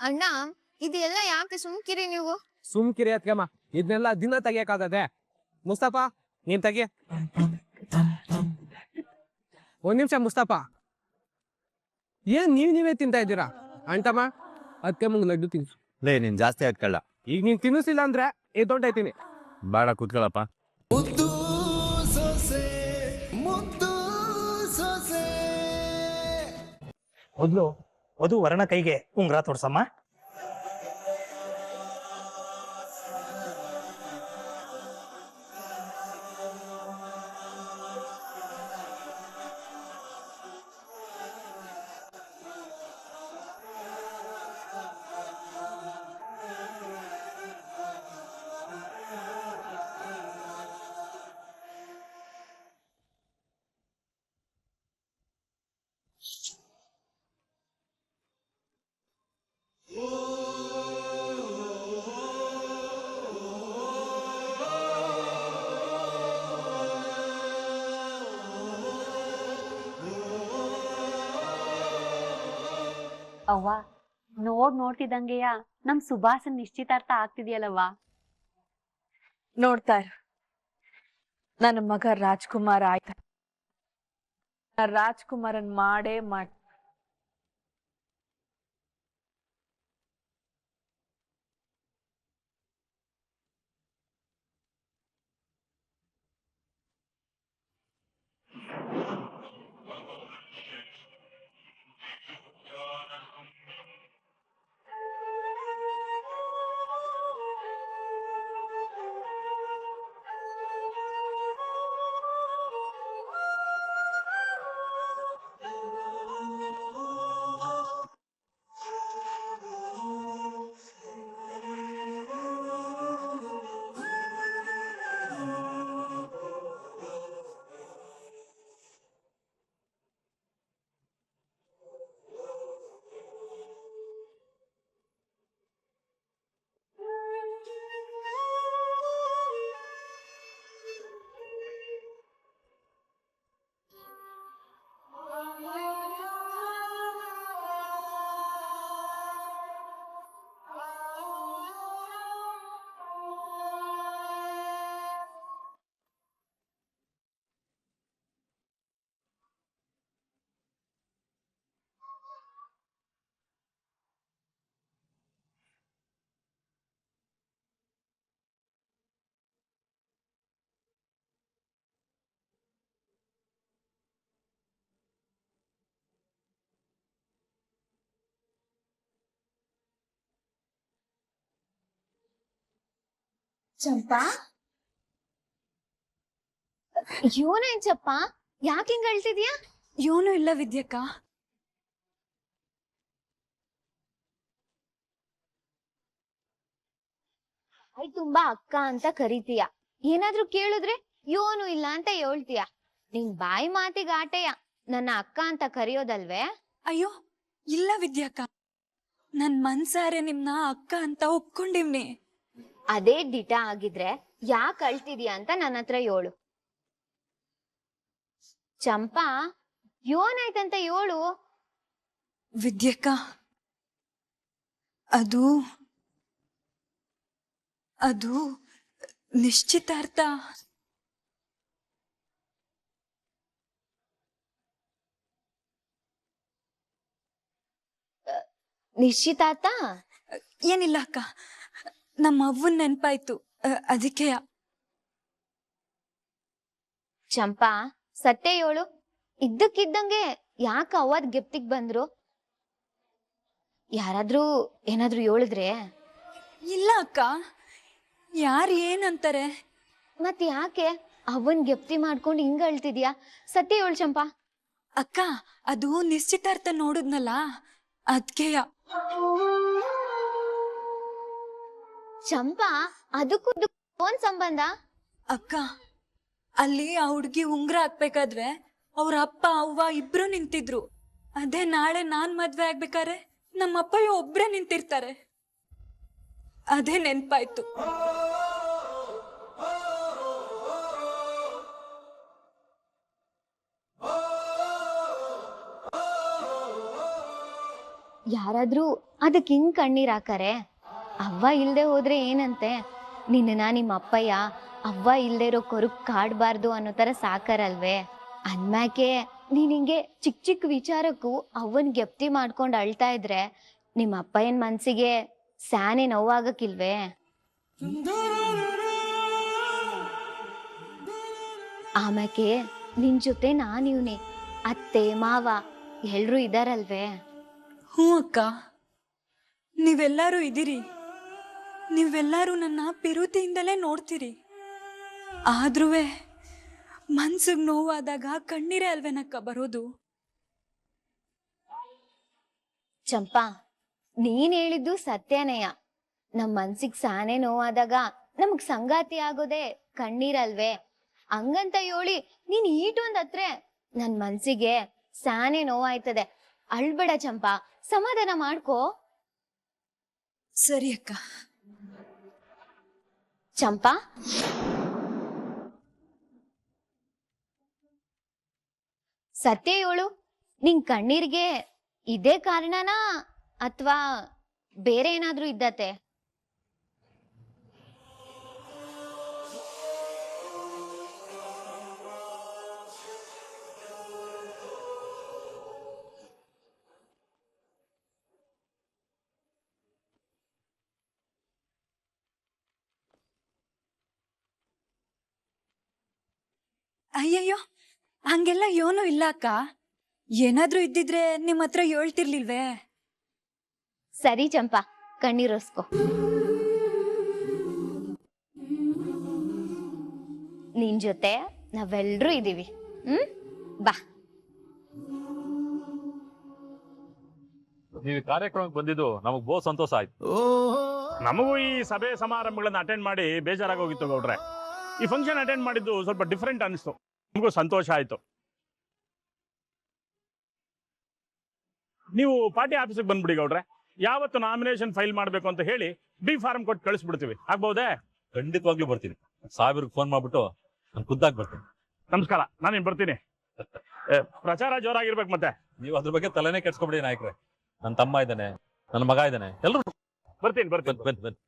ಅಣ್ಣ ಇದೆಲ್ಲ ಯಾಕೆ ಸುಮ್ಕಿರಿ ನೀವು? ಸುಮ್ಕಿರಿ ಅತ್ಕಮ್ಮ ಇದನ್ನೆಲ್ಲ ದಿನ ತೆಗಿಯಕ್ಕಾಗದೆ ಮುಸ್ತಪ್ಪ ನೀನ್ ತೆಗಿ. ಒಂದ್ ನಿಮಿಷ ಮುಸ್ತಪ್ಪ ಏನ್ ನೀವ್ ನೀವೇ ತಿಂತಾ ಇದ್ದೀರಾ? ಅಂಟಮ್ಮ ಮುಂಗ್ ಲಡ್ಡು ತಿನ್ಸು. ಲೇ ನೀನ್ ಜಾಸ್ತಿ ಹಾಕಲ್ಲ ಈಗ ನೀನ್ ತಿನ್ನಿಸಿಲ್ಲ ಅಂದ್ರೆ ಎದ್ದೊಂಟಾಯ್ತೀನಿ ಬೇಡ ಕೂತ್ಕೊಳ್ಳಪ್ಪ ಮೊದ್ಲು ವಧು ವರಣ ಕೈಗೆ ಉಂಗ್ರ ತೋರ್ಸಮ್ಮ. ಅವ್ವ, ನೋಡ್ ನೋಡ್ತಿದ್ದಂಗೆಯ? ನಮ್ ಸುಭಾಸನ್ ನಿಶ್ಚಿತಾರ್ಥ ಆಗ್ತಿದ್ಯಲ್ಲವ್ವ? ನೋಡ್ತಾರ ನನ್ನ ಮಗ ರಾಜ್ಕುಮಾರ್ ಆಯ್ತ? ರಾಜ್ಕುಮಾರನ್ ಮಾಡೇ ಮಾಡ್ ಚಂಪಾ? ಇವನೇನ್ ಯಾಕೆ ಹಿಂಗ್ ಅಳ್ತಿದ್ಯಾ ಏನೂ ಇಲ್ಲ ವಿದ್ಯಕ್ಕ. ಐ ತುಂಬಾ ಅಕ್ಕ ಅಂತ ಕರಿತೀಯ. ಏನಾದ್ರೂ ಕೇಳಿದ್ರೆ ಯೋನು ಇಲ್ಲ ಅಂತ ಹೇಳ್ತೀಯ. ನಿನ್ ಬಾಯಿ ಮಾತಿಗೆ ಆಟೆಯ. ನನ್ನ ಅಕ್ಕ ಅಂತ ಕರೆಯೋದಲ್ವೇ? ಅಯ್ಯೋ ಇಲ್ಲ ವಿದ್ಯಕ್ಕ. ನನ್ ಮನ್ಸಾರೆ ನಿಮ್ನ ಅಕ್ಕ ಅಂತ ಒಪ್ಕೊಂಡಿವ್ನಿ. ಅದೇ ದಿಟ ಆಗಿದ್ರೆ ಯಾಕೆ ಅಳ್ತಿದ್ಯಾ ಅಂತ ನನ್ನ ಹತ್ರ ಹೇಳು. ಚಂಪಾ ಯೋನಾಯ್ತಂತ ಹೇಳು. ವಿದ್ಯಕ್ಕ ಅದು ಅದು ನಿಶ್ಚಿತಾರ್ಥ. ನಿಶ್ಚಿತಾರ್ಥ? ಏನಿಲ್ಲ ಅಕ್ಕ. ನಮ್ಮ ಅವ್ವನ್ ನೆನ್ಪಾಯ್ತು ಅದಕ್ಕೆ ಚಂಪಾ ಸತ್ತೆ ಏಳು ಇದ್ದಕ್ಕಿದ್ದಂಗೆ ಯಾಕ ಅವ್ವದ್ ಗಿಫ್ಟಿಗ್ ಬಂದ್ರು? ಯಾರಾದ್ರೂ ಏನಾದ್ರೂ ಹೇಳಿದ್ರೆ? ಇಲ್ಲ ಅಕ್ಕ. ಯಾರು ಏನಂತಾರೆ? ಮತ್ ಯಾಕೆ ಅವನ್ ಗೆಪ್ತಿ ಮಾಡ್ಕೊಂಡು ಹಿಂಗ ಅಳ್ತಿದ್ಯಾ? ಸತ್ಯ ಹೇಳು ಚಂಪಾ. ಅಕ್ಕ ಅದು ನಿಶ್ಚಿತಾರ್ಥ ನೋಡಿದ್ನಲ್ಲ. ಅದ್ಕೆಯ. ಚಂಪಾ ಅದಕ್ಕೂ ಫೋನ್ ಸಂಬಂಧ? ಅಕ್ಕ ಅಲ್ಲಿ ಆ ಹುಡ್ಗಿ ಉಂಗ್ರ ಹಾಕ್ಬೇಕಾದ್ರೆ ಅವ್ರ ಅಪ್ಪ ಅವ್ವ ಇಬ್ರು ನಿಂತಿದ್ರು. ಅದೇ ನಾಳೆ ನಾನ್ ಮದ್ವೆ ಆಗ್ಬೇಕಾರೆ ನಮ್ಮಪ್ಪ ಒಬ್ರೇ ನಿಂತಿರ್ತಾರೆ. ಅದೇ ನೆನ್ಪಾಯ್ತು. ಯಾರಾದ್ರೂ ಅದಕ್ಕೆ ಹಿಂಗ್ ಕಣ್ಣೀರ್ ಹಾಕಾರೆ? ಅವ್ವ ಇಲ್ಲದೆ ಹೋದರೆ ಏನಂತೆ? ನಿನ್ನ ನಿಮ್ಮ ಅಪ್ಪಯ್ಯ ಅವ್ವ ಇಲ್ಲದೆ ಇರೋ ಕೊರಗ್ ಕಾಡಬಾರ್ದು ಅನ್ನೋ ಥರ ಸಾಕಾರಲ್ವೇ? ಅನ್ಮ್ಯಾಕೆ ನೀನ್ ಹಿಂಗೆ ಚಿಕ್ಕ ಚಿಕ್ಕ ವಿಚಾರಕ್ಕೂ ಅವ್ವನ ಗೆಪ್ತಿ ಮಾಡ್ಕೊಂಡು ಅಳ್ತಾ ಇದ್ರೆ ನಿಮ್ಮ ಅಪ್ಪಯ್ಯನ ಮನಸ್ಸಿಗೆ ಸ್ಯಾನೆ ನೋವಾಗಕ್ಕಿಲ್ವೇ? ಆಮ್ಯಾಕೆ ನಿನ್ ಜೊತೆ ನಾನಿವ್ನಿ ಅತ್ತೆ, ಮಾವ ಎಲ್ರೂ ಇದಾರಲ್ವೇ? ಹ್ಞೂ ಅಕ್ಕ. ನೀವೆಲ್ಲರೂ ಇದ್ದೀರಿ? ನೀವೆಲ್ಲರೂ ನನ್ನ ಪಿರುತಿಯಿಂದಲೇ ನೋಡ್ತೀರಿ. ಆದ್ರೂ ಮನ್ಸಿಗೆ ನೋವಾದಾಗ ಕಣ್ಣೀರೇ ಅಲ್ವೇನಕ್ಕ ಬರೋದು? ಚಂಪಾ ನೀನ್ ಹೇಳಿದ್ದು ಸತ್ಯನೇಯ. ನಮ್ ಮನ್ಸಿಗ್ ಸಾನೆ ನೋವಾದಾಗ ನಮ್ಗ್ ಸಂಗಾತಿ ಆಗೋದೇ ಕಣ್ಣೀರಲ್ವೇ? ಹಂಗಂತ ಹೇಳಿ ನೀನ್ ಈಟೊಂದ್ ಹತ್ರ ನನ್ ಮನ್ಸಿಗೆ ಸಾನೆ ನೋವಾಯ್ತದೆ. ಅಳ್ಬೇಡ ಚಂಪಾ ಸಮಾಧಾನ ಮಾಡ್ಕೋ. ಸರಿ ಅಕ್ಕ. ಚಂಪಾ? ಸತ್ಯ ಏಳು ನಿನ್ ಕಣ್ಣೀರ್ಗೆ ಇದೇ ಕಾರಣನಾ ಅಥವಾ ಬೇರೆ ಏನಾದ್ರೂ ಇದ್ದತೆ? ಅಯ್ಯಯ್ಯೋ ಹಂಗೆಲ್ಲ ಏನೂ ಇಲ್ಲ ಅಕ್ಕ. ಏನಾದ್ರೂ ಇದ್ದಿದ್ರೆ ನಿಮ್ ಹತ್ರ ಹೇಳ್ತಿರ್ಲಿಲ್ವೇ? ಸರಿ ಚಂಪಾ ಕಣ್ಣೀರೋಸ್ಕೋ ನಿನ್ ಜೊತೆ ನಾವೆಲ್ರೂ ಇದ್ದೀವಿ. ಹ್ಮ್? ಬಾ. ನೀವು ಈ ಕಾರ್ಯಕ್ರಮಕ್ಕೆ ಬಂದಿದ್ದು ನಮಗ್ ಬಹು ಸಂತೋಷ ಆಯ್ತು. ನಮಗೂ ಈ ಸಭೆ ಸಮಾರಂಭಗಳನ್ನ ಅಟೆಂಡ್ ಮಾಡಿ ಬೇಜಾರಾಗೋಗಿತ್ತು ಗೌಡ್ರೆ. ಈ ಫಂಕ್ಷನ್ ಅಟೆಂಡ್ ಮಾಡಿದ್ದು ಸ್ವಲ್ಪ ಡಿಫ್ರೆಂಟ್ ಅನಿಸ್ತು. ನಮಗೂ ಸಂತೋಷ ಆಯ್ತು. ನೀವು ಪಾರ್ಟಿ ಆಫೀಸಿಗೆ ಬಂದ್ಬಿಡಿ ಗೌಡ್ರೆ. ಯಾವತ್ತು ನಾಮಿನೇಷನ್ ಫೈಲ್ ಮಾಡಬೇಕು ಅಂತ ಹೇಳಿ ಬಿ ಫಾರ್ಮ್ ಕೊಟ್ಟು ಕಳಿಸ್ಬಿಡ್ತೀವಿ. ಆಗ್ಬಹುದೇ? ಖಂಡಿತವಾಗ್ಲೂ ಬರ್ತೀನಿ. ಸಾವಿರಕ್ಕೆ ಫೋನ್ ಮಾಡ್ಬಿಟ್ಟು ನಾನು ಖುದ್ದಾಗಿ ಬರ್ತೀನಿ. ನಮಸ್ಕಾರ. ನಾನು ಇನ್ ಬರ್ತೀನಿ. ಏ, ಪ್ರಚಾರ ಜೋರಾಗಿರ್ಬೇಕು ಮತ್ತೆ. ನೀವು ಅದ್ರ ಬಗ್ಗೆ ತಲೆನೇ ಕೆಡ್ಸ್ಕೊಬಿಡಿ ನಾಯಕರೇ. ನನ್ನ ತಮ್ಮ ಇದ್ದಾನೆ ನನ್ನ ಮಗ ಇದ್ದಾನೆ. ಎಲ್ಲರೂ ಬರ್ತೀನಿ ಬರ್ತೀನಿ. ಬನ್ನಿ ಬನ್ನಿ.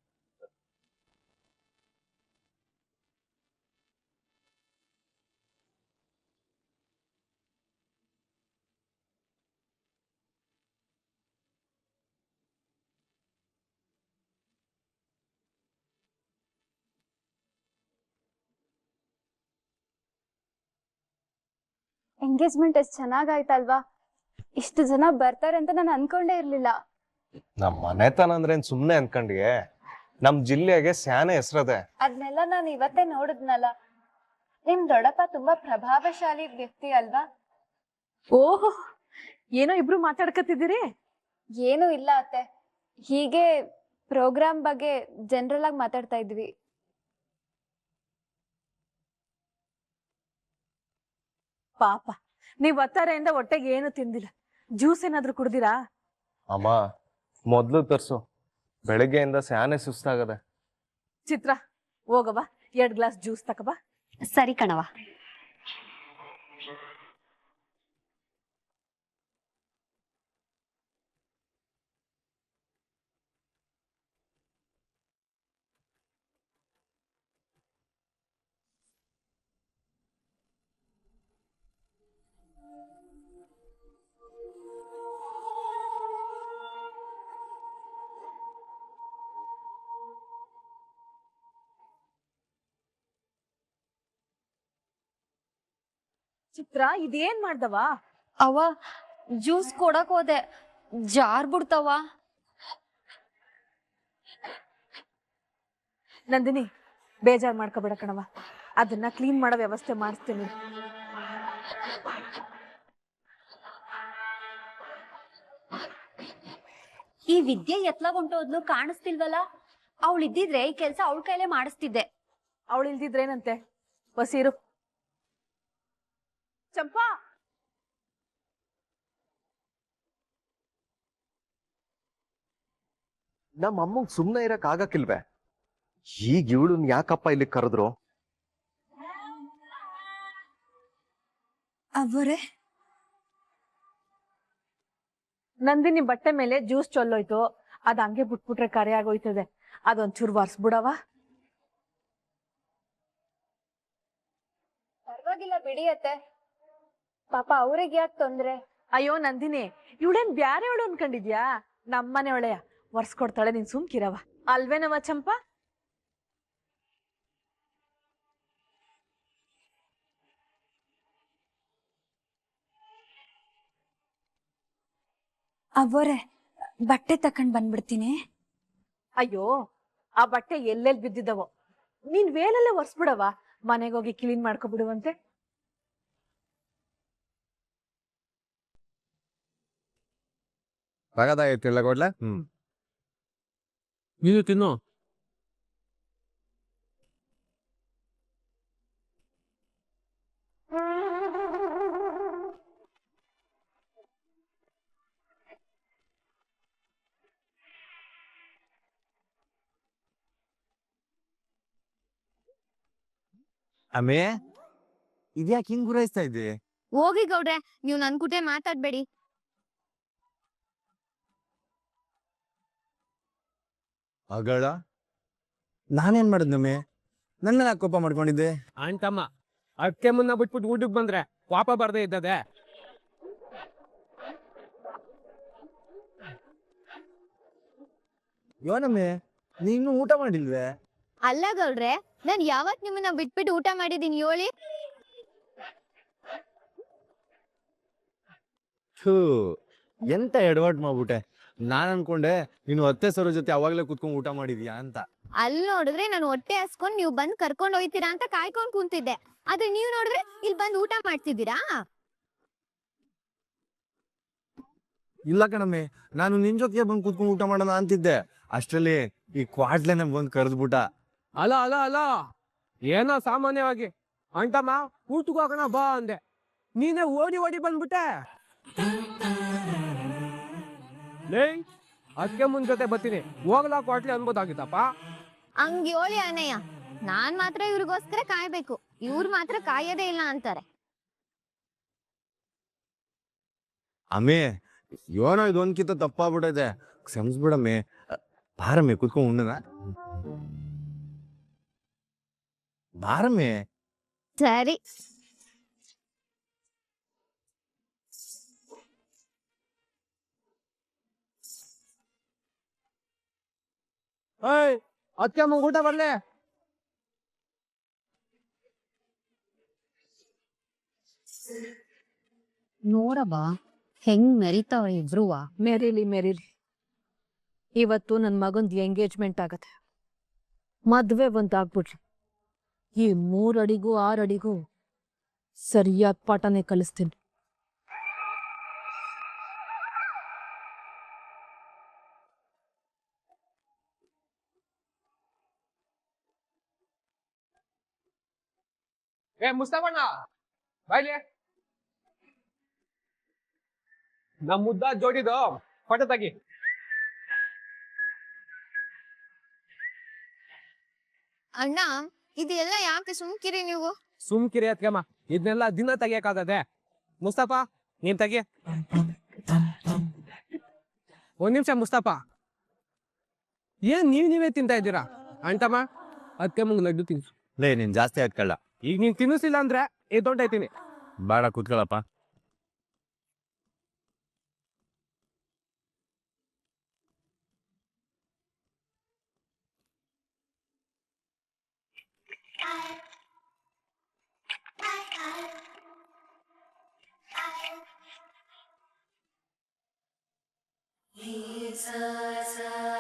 ಎಂಗೇಜ್ಮೆಂಟ್ ಎಷ್ಟು ಚೆನ್ನಾಗಾಯ್ತಲ್ವಾ ಇಷ್ಟು ಜನ ಬರ್ತಾರೆ ಅಂತ ನಾನು ಅನ್ಕೊಂಡೇ ಇರ್ಲಿಲ್ಲ. ನಮ್ಮ ಮನೆತನ ಅಂದ್ರೆ ಏನ್ ಸುಮ್ನೆ ಅನ್ಕಂಡಿಗೆ? ನಮ್ ಜಿಲ್ಲೆಗೆ ಸ್ಯಾನೆ ಹೆಸರದೆ. ಅದ್ನೆಲ್ಲ ನಾನು ಇವತ್ತೇ ನೋಡಿದ್ನಲ್ಲ. ನಿಮ್ ದೊಡ್ಡಪ್ಪ ತುಂಬಾ ಪ್ರಭಾವಶಾಲಿ ವ್ಯಕ್ತಿ ಅಲ್ವಾ? ಓಹೋ ಏನೋ ಇಬ್ರು ಮಾತಾಡ್ಕತ್ತಿದ್ದೀರಿ? ಏನೂ ಇಲ್ಲ ಅತ್ತೆ. ಹೀಗೆ ಪ್ರೋಗ್ರಾಮ್ ಬಗ್ಗೆ ಜನರಲ್ ಆಗಿ ಮಾತಾಡ್ತಾ ಇದ್ವಿ. ಪಾಪ. ನೀವ್ ಒತ್ತಾರೆಯಿಂದ ಹೊಟ್ಟೆಗೆ ಏನು ತಿಂದಿಲ್ಲ. ಜ್ಯೂಸ್ ಏನಾದ್ರೂ ಕುಡ್ದಿರಾ? ಅಮ್ಮ ಮೊದ್ಲು ತರ್ಸು. ಬೆಳಗ್ಗೆಯಿಂದ ಸ್ಯಾನೆ ಸುಸ್ತಾಗದೆ. ಚಿತ್ರ ಹೋಗವ ಎರಡ್ ಗ್ಲಾಸ್ ಜ್ಯೂಸ್ ತಕಬಾ ಸರಿ ಕಣವ ಚಿತ್ರ ಇದೇನ್ ಮಾಡ್ದವ? ಅವ ಜ್ಯೂಸ್ ಕೊಡಕ್ ಹೋದೆ. ಜಾರ್ ಬಿಡ್ತವ ನಂದಿನಿ ಬೇಜಾರ್ ಮಾಡ್ಕೋಬೇಡ ಕಣವ ಅದನ್ನ ಕ್ಲೀನ್ ಮಾಡೋ ವ್ಯವಸ್ಥೆ ಮಾಡಿಸ್ತೀನಿ. ಈ ವಿದ್ಯೆ ಎತ್ಲಾಗೊಂಟೋದ್ಲು ಕಾಣಿಸ್ತಿಲ್ವಲ್ಲ? ಅವಳು ಇದ್ದಿದ್ರೆ ಈ ಕೆಲ್ಸ ಅವಳ ಕೈಲೇ ಮಾಡಿಸ್ತಿದ್ದೆ. ಅವಳು ಏನಂತೆ ಬಸೀರು ಚಂಪಾ ನಮ್ಮ ಅಮ್ಮಂಗ್ ಸುಮ್ನೆ ಇರಕ್ ಆಗಕ್ಕಿಲ್ವೇ? ಈಗ ಇವಳನ್ ಯಾಕಪ್ಪ ಇಲ್ಲಿ ಕರೆದ್ರು? ಅವರೇ? ನಂದಿನಿ ಬಟ್ಟೆ ಮೇಲೆ ಜ್ಯೂಸ್ ಚೊಲ್ಲೋಯ್ತು. ಅದ್ ಹಂಗೆ ಬಿಟ್ಬಿಟ್ರೆ ಕರೆ ಆಗೋಯ್ತದೆ. ಅದೊಂಚೂರು ಒರ್ಸ್ಬಿಡವ ಪರವಾಗಿಲ್ಲ ಬಿಡಿ ಅತ್ತೆ. ಪಾಪ ಅವ್ರಿಗೆ ಯಾಕೆ ತೊಂದ್ರೆ? ಅಯ್ಯೋ ನಂದಿನಿ ಇವಳೇನ್ ಬ್ಯಾರೆ ಅವಳು ಅನ್ಕೊಂಡಿದ್ಯಾ? ನಮ್ಮನೆ ಒಳೆಯ. ಒರ್ಸ್ಕೊಡ್ತಾಳೆ ನೀನ್ ಸುಮ್ಕಿರವ ಅಲ್ವೇನವ ಚಂಪಾ? ಅವರೇ ಬಟ್ಟೆ ತಕೊಂಡ್ ಬಂದ್ಬಿಡ್ತೀನಿ. ಅಯ್ಯೋ ಆ ಬಟ್ಟೆ ಎಲ್ಲೆಲ್ ಬಿದ್ದಿದ್ದವೋ? ನೀನ್ ವೇಲಲ್ಲೇ ಒರ್ಸ್ಬಿಡವ ಹೋಗಿ ಕ್ಲೀನ್ ಮಾಡ್ಕೊಬಿಡುವಂತೆ. ಕೊಡ್ಲ ಹ್ಮ್. ನೀನು ತಿನ್ನು ಅಮೇ ಇದ್ಯಾಕೆ ಹಿಂಗ್ ಗುರಾಯಿಸ್ತಾ ಇದ್ದೆ? ಹೋಗಿ ಗೌಡ್ರೆ ನೀವು ನನ್ ಕೂಟೆ ಮಾತಾಡ್ಬೇಡಿ. ಅಗಳ ನಾನೇನ್ ಮಾಡಿದ್ನಮ್ಮೆ ನನ್ನ ಯಾಕ್ ಕೋಪ ಮಾಡ್ಕೊಂಡಿದ್ದೆ. ಅಂಟಮ್ಮ ಅಕ್ಕೆ ಮುನ್ನ ಬಿಟ್ಬಿಟ್ಟು ಊಟಕ್ಕೆ ಬಂದ್ರೆ ಪಾಪ ಬರ್ದೇ ಇದ್ದದೆ ಯೋನಮ್ಮೆ ನೀನು ಊಟ ಮಾಡಿಲ್ವೇ? ಅಲ್ಲ ಗೌಡ್ರೆ ನಾನ್ ಯಾವತ್ ನಿಮ್ಮನ್ನ ಬಿಟ್ಬಿಟ್ಟು ಊಟ ಮಾಡಿದೀನಿ ಹೇಳಿ? ಥೂ ಎಂತ ಎಡವಟ್ ಮಾಡ್ಬಿಟ್ಟೆ? ನಾನ್ ಅನ್ಕೊಂಡೆ ನೀನು ಅತ್ತೆ ಸರ ಜೊತೆ ಅವಾಗ್ಲೇ ಕುತ್ಕೊಂಡ್ ಊಟ ಮಾಡಿದ್ಯಾ ಅಂತ. ಅಲ್ಲಿ ನೋಡಿದ್ರೆ ನಾನು ಹೊಟ್ಟೆ ಹಸ್ಕೊಂಡ್ ನೀವು ಬಂದ್ ಕರ್ಕೊಂಡ್ ಹೋಯ್ತೀರಾ ಅಂತ ಕಾಯ್ಕೊಂಡ್ ಕುಂತಿದ್ದೆ. ಆದ್ರೆ ನೀವ್ ನೋಡಿದ್ರೆ ಇಲ್ಲಿ ಬಂದ್ ಊಟ ಮಾಡ್ತಿದ್ದೀರಾ? ಇಲ್ಲ ಕಣಮ್ಮೆ ನಾನು ನಿನ್ ಜೊತೆಗೆ ಬಂದು ಕುತ್ಕೊಂಡು ಊಟ ಮಾಡೋಣ ಅಂತಿದ್ದೆ. ಅಷ್ಟರಲ್ಲಿ ಈ ಕ್ವಾಡ್ಲೆನೆ ಬಂದು ಕರೆದ್ಬಿಟ್ಟ. ಅಲ್ಲ ಅಲ್ಲ ಅಲ್ಲ ಏನೋ ಸಾಮಾನ್ಯವಾಗಿ. ಅಂಟಮ್ಮ ಊಟಕ್ಕೆ ಹೋಗೋಣ ಬಾ ಅಂದೆ. ನೀನೇ ಓಡಿ ಓಡಿ ಬಂದ್ಬಿಟ್ಟೆ. ಲೇ ಅದಕ್ಕೆ ಮುಂದ್ ಜೊತೆ ಬರ್ತೀನಿ. ಹೋಗ್ಲಾ ಕ್ವಾಟ್ಲಿ ಅನ್ಬೋದಾಗಿತ್ತಪ್ಪ. ಹಂಗ್ ಹೇಳಿ ಅನಯ್ಯ ನಾನ್ ಮಾತ್ರ ಇವ್ರಿಗೋಸ್ಕರ ಕಾಯ್ಬೇಕು. ಇವ್ರು ಮಾತ್ರ ಕಾಯೋದೇ ಇಲ್ಲ ಅಂತಾರೆ. ಅಮ್ಮಿ ಏನೋ ಇದೊಂದ್ಕಿಂತ ತಪ್ಪಾಗ್ಬಿಟ್ಟಿದೆ ಕ್ಷಮಿಸ್ಬಿಡಮ್ಮಿ. ಬಾರಮ್ಮೆ ಕುತ್ಕೊಂಡು ಉಣ್ಣನ? ಬಾರಮ್ಮೆ. ಸರಿ. ಏಯ್ ಅದಕ್ಕೆ ಊಟ ಬರ್ಲೆ. ನೋಡಬ್ಬ ಹೆಂಗ್ ಮೆರಿತಾವ ಇಬ್ರುವ? ಮೆರಿಲಿ ಮೆರಿಲಿ. ಇವತ್ತು ನನ್ನ ಮಗಂದು ಎಂಗೇಜ್ಮೆಂಟ್ ಆಗತ್ತೆ. ಮದ್ವೆ ಒಂದ್ ಆಗ್ಬಿಟ್ರಿ ಈ ಮೂರಡಿಗೂ ಆರಡಿಗೂ ಅಡಿಗೂ ಸರಿಯಾದ ಪಾಠನೇ ಕಲಿಸ್ತೀನಿ. ಏ ಮುಸ್ತಫಣ್ಣ ಬಾಯ್ಲಿ. ನಮ್ ಮುದ್ದ ಜೋಡಿದು ಪಟ ತಗಿ. ಅಣ್ಣ ಇದೆಲ್ಲ ಯಾಕೆ ಸುಮ್ಕಿರಿ ನೀವು? ಸುಮ್ಕಿರಿ ಅತ್ಕಮ್ಮ ಇದನ್ನೆಲ್ಲ ದಿನ ತೆಗಿಯಕ್ಕಾಗದೆ ಮುಸ್ತಫಾ ನೀನ್ ತೆಗಿ. ಒಂದ್ ನಿಮಿಷ ಮುಸ್ತಫ. ಏನ್ ನೀವ್ ನೀವೇ ತಿಂತಾ ಇದ್ದೀರಾ? ಅಂಟಮ್ಮ ಅದಕ್ಕೆ ಮುಂಗ್ ಲಡ್ಡು ತಿನ್ಸು. ಲೇ ನೀನ್ ಜಾಸ್ತಿ ಹಾಕಲ್ಲ ಈಗ ನೀನ್ ತಿನ್ನಿಸಿಲ್ಲ ಅಂದ್ರೆ ಎದ್ದೊಂಟೈತೀನಿ ಬೇಡ ಕೂತ್ಕೊಳ್ಳಪ್ಪ. A